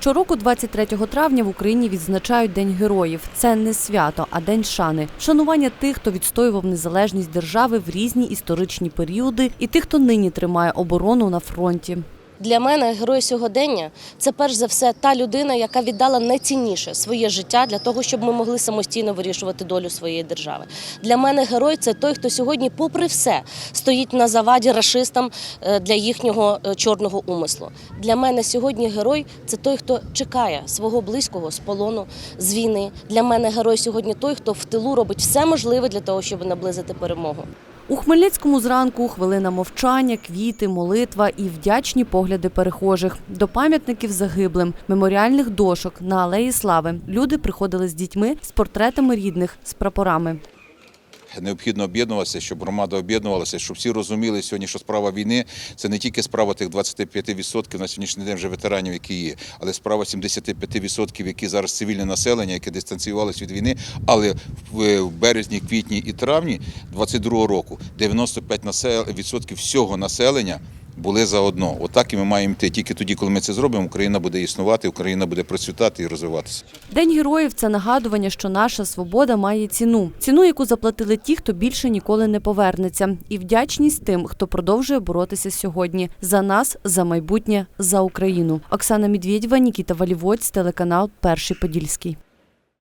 Щороку, 23 травня, в Україні відзначають День героїв. Це не свято, а день шани. Шанування тих, хто відстоював незалежність держави в різні історичні періоди, і тих, хто нині тримає оборону на фронті. Для мене герой сьогодення це перш за все та людина, яка віддала найцінніше своє життя для того, щоб ми могли самостійно вирішувати долю своєї держави. Для мене герой це той, хто сьогодні, попри все, стоїть на заваді рашистам е, для їхнього е, чорного умислу. Для мене сьогодні герой це той, хто чекає свого близького з полону з війни. Для мене герой сьогодні той, хто в тилу робить все можливе для того, щоб наблизити перемогу. У Хмельницькому зранку хвилина мовчання, квіти, молитва і вдячні погляди перехожих. До пам'ятників загиблим, меморіальних дошок на алеї слави. Люди приходили з дітьми, з портретами рідних, з прапорами. Необхідно об'єднуватися, щоб громада об'єднувалася, щоб всі розуміли сьогодні, що справа війни це не тільки справа тих 25% на сьогоднішній день вже ветеранів, які є, але справа 75%, які зараз цивільне населення, яке дистанціювалося від війни. Але в в березні, квітні і травні 22 року 95% всього населення. Були заодно. Отак і ми маємо йти. Тільки тоді, коли ми це зробимо, Україна буде існувати, Україна буде процвітати і розвиватися. День героїв це нагадування, що наша свобода має ціну. Ціну, яку заплатили ті, хто більше ніколи не повернеться. І вдячність тим, хто продовжує боротися сьогодні за нас, за майбутнє, за Україну. Оксана Медведєва, Нікіта Валівоць, телеканал Перший Подільський.